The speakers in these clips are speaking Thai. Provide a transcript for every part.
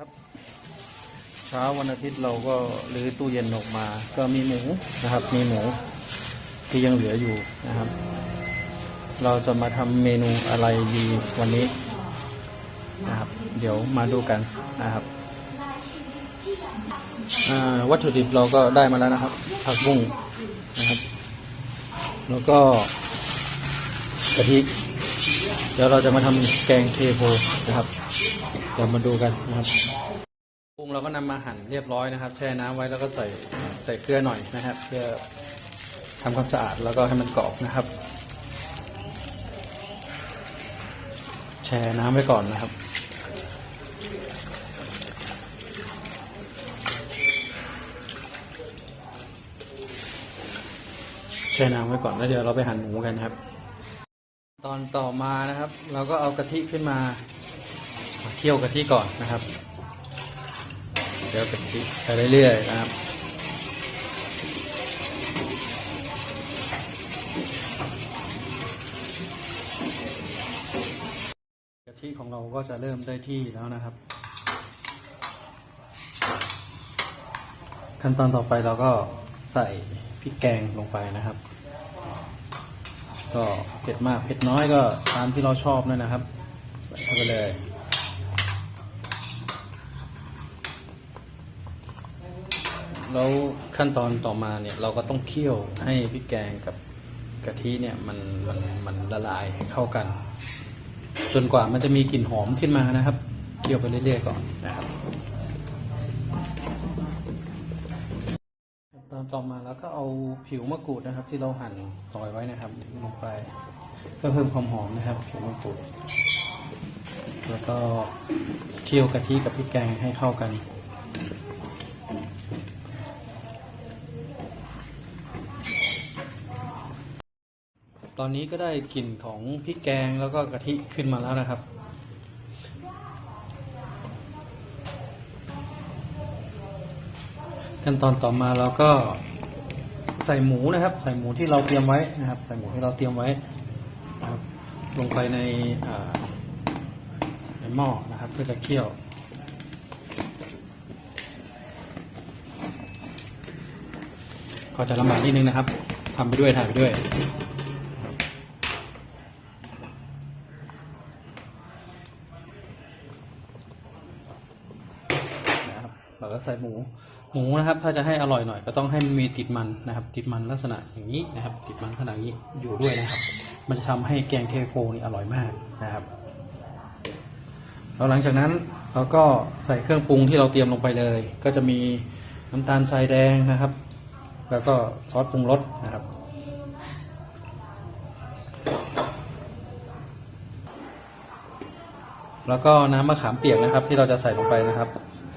ครับเช้าวันอาทิตย์เราก็รื้อตู้เย็นออกมา ก็มีหมูนะครับ มีหมูที่ยังเหลืออยู่นะครับ เราจะมาทำเมนูอะไรดีวันนี้นะครับ เดี๋ยวมาดูกันนะครับวัตถุดิบเราก็ได้มาแล้วนะครับ ผักบุ้งนะครับ แล้วก็กะทิเดี๋ยวเราจะมาทำแกงเทโพนะครับ เดี๋ยวมาดูกันนะครับปรุงเราก็นำมาหั่นเรียบร้อยนะครับ แช่น้ำไว้แล้วก็ใส่ใส่เกลือหน่อยนะครับ เพื่อทำความสะอาดแล้วก็ให้มันกรอบนะครับ แช่น้ำไว้ก่อนนะครับแช่น้ำไว้ก่อนแล้วเดี๋ยวเราไปหั่นหมูกันครับ ตอนต่อมานะครับ เราก็เอากะทิขึ้นมา เคี่ยวกะทิก่อนนะครับเดี๋ยวกะทิไปเรื่อยๆนะครับกะทิของเราก็จะเริ่มได้ที่แล้วนะครับ ขั้นตอนต่อไปเราก็ใส่พริกแกงลงไปนะครับ ก็เผ็ดมากเผ็ดน้อยก็ตามที่เราชอบนั่นนะครับ ใส่เข้าไปเลย แล้วขั้นตอนต่อมาเนี่ยเราก็ต้องเคี่ยวให้พริกแกงกับกะทิเนี่ยมันมันมันละลายให้เข้ากัน จนกว่ามันจะมีกลิ่นหอมขึ้นมานะครับ เคี่ยวไปเรื่อยๆก่อนนะครับตอนต่อมาแล้วก็เอาผิวมะกรูดนะครับ ที่เราหั่นซอยไว้นะครับลงไปเพื่อเพิ่มความหอมนะครับ ผิวมะกรูด แล้วก็เคี่ยวกะทิกับพริกแกงให้เข้ากัน ตอนนี้ก็ได้กลิ่นของพริกแกงแล้วก็กะทิขึ้นมาแล้วนะครับ ขั้นตอนต่อมาเราก็ใส่หมูนะครับ ใส่หมูที่เราเตรียมไว้นะครับ ใส่หมูที่เราเตรียมไว้นะครับลงไปในในหม้อนะครับ เพื่อจะเคี่ยวก็จะลำบากนิดนึงนะครับทำไปด้วยถ่ายไปด้วย นะครับเราก็ ใส่หมู หมูนะครับถ้าจะให้อร่อยหน่อยก็ต้องให้มีติดมันนะครับ ติดมันลักษณะอย่างนี้นะครับ ติดมันลักษณะอย่างนี้อยู่ด้วยนะครับ มันจะทำให้แกงเทโพนี่อร่อยมากนะครับแล้วหลังจากนั้นเราก็ใส่เครื่องปรุงที่เราเตรียมลงไปเลย ก็จะมีน้ำตาลทรายแดงนะครับ แล้วก็ซอสปรุงรสนะครับแล้วก็น้ำมะขามเปียกนะครับ ที่เราจะใส่ลงไปนะครับ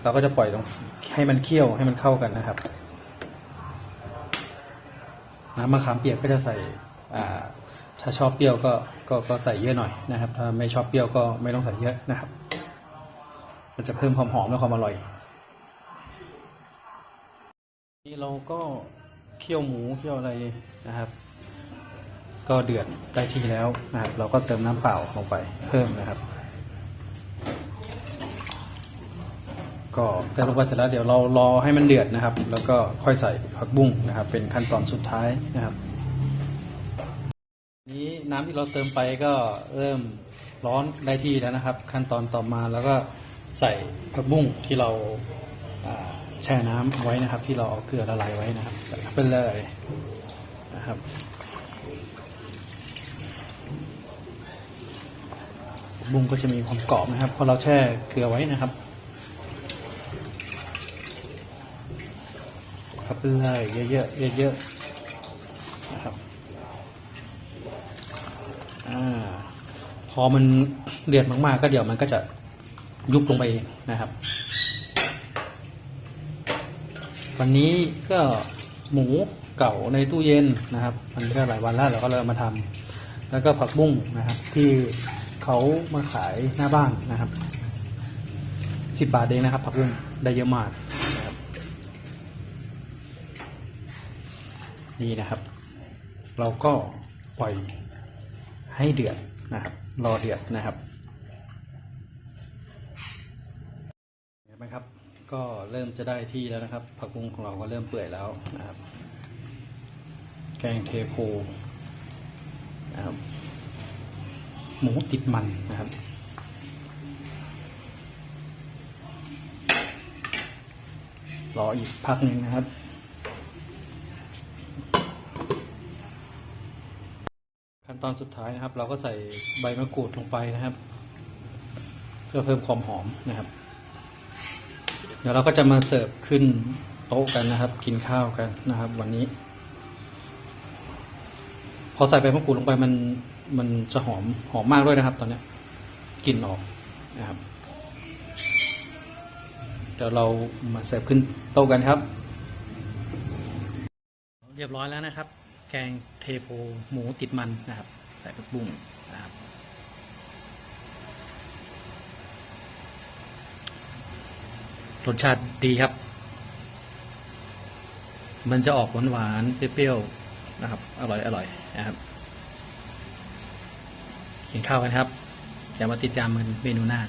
เราก็จะปล่อยลงให้มันเคี่ยวให้มันเข้ากันนะครับ น้ำมะขามเปียกก็จะใส่อ่าถ้าชอบเปรี้ยวก็ก็ก็ใส่เยอะหน่อยนะครับ ถ้าไม่ชอบเปรี้ยวก็ไม่ต้องใส่เยอะนะครับ มันจะเพิ่มความหอมและความอร่อยนี่เราก็เคี่ยวหมูเคี่ยวอะไรนะครับ ก็เดือดได้ที่แล้วนะครับ เราก็เติมน้ำเปล่าลงไปเพิ่มนะครับ ก็เติมลงไปเสร็จแล้วเดี๋ยวเรารอให้มันเดือดนะครับ แล้วก็ค่อยใส่ผักบุ้งนะครับ เป็นขั้นตอนสุดท้ายนะครับ นี้น้ำที่เราเติมไปก็เริ่มร้อนได้ที่แล้วนะครับ ขั้นตอนต่อมาแล้วก็ใส่ผักบุ้งที่เราแช่น้ำไว้นะครับ ที่เราเอาเกลือละลายไว้นะครับใส่เข้าไปเลยนะครับบุ้งก็จะมีความกรอบนะครับพราะเราแช่เกลือไว้นะครับ ครับไปเยเยอะๆเยอะๆนะครับอพอมันเดือดมากๆ ก็เดี๋ยวมันก็จะยุบลงไปเองนะครับ วันนี้ก็หมูเก่าในตู้เย็นนะครับ มันก็หลายวันแล้วเราก็เลยเอามาทำแล้วก็ผักบุ้งนะครับ ที่เขามาขายหน้าบ้านนะครับสิบบาทเองนะครับผักบุ้งได้เยอะมาก นี่นะครับ เราก็ปล่อยให้เดือดนะครับ รอเดือดนะครับเห็นไหมครับ ก็เริ่มจะได้ที่แล้วนะครับผักบุ้งของเราก็เริ่มเปื่อยแล้วนะครับ แกงเทโพนะครับหมูติดมันนะครับรออีกพักหนึ่งนะครับ ขั้นตอนสุดท้ายนะครับ เราก็ใส่ใบมะกรูดลงไปนะครับ เพื่อเพิ่มความหอมนะครับ เดี๋ยวเราก็จะมาเสิร์ฟขึ้นโต๊ะกันนะครับ กินข้าวกันนะครับ วันนี้ พอใส่ใบมะกรูดลงไปมันมันจะหอมหอมมากด้วยนะครับ ตอนเนี้ยกลิ่นออกนะครับ เดี๋ยวเรามาเสิร์ฟขึ้นโต๊ะกันครับ เรียบร้อยแล้วนะครับ แกงเทโพหมูติดมันนะครับ ใส่ผักบุ้งนะครับรสชาติดีครับ มันจะออกหวานหวานๆเปรี้ยวๆนะครับ อร่อยอร่อยนะครับกินข้าวกันครับจะมาติดตามกันเมนูหน้า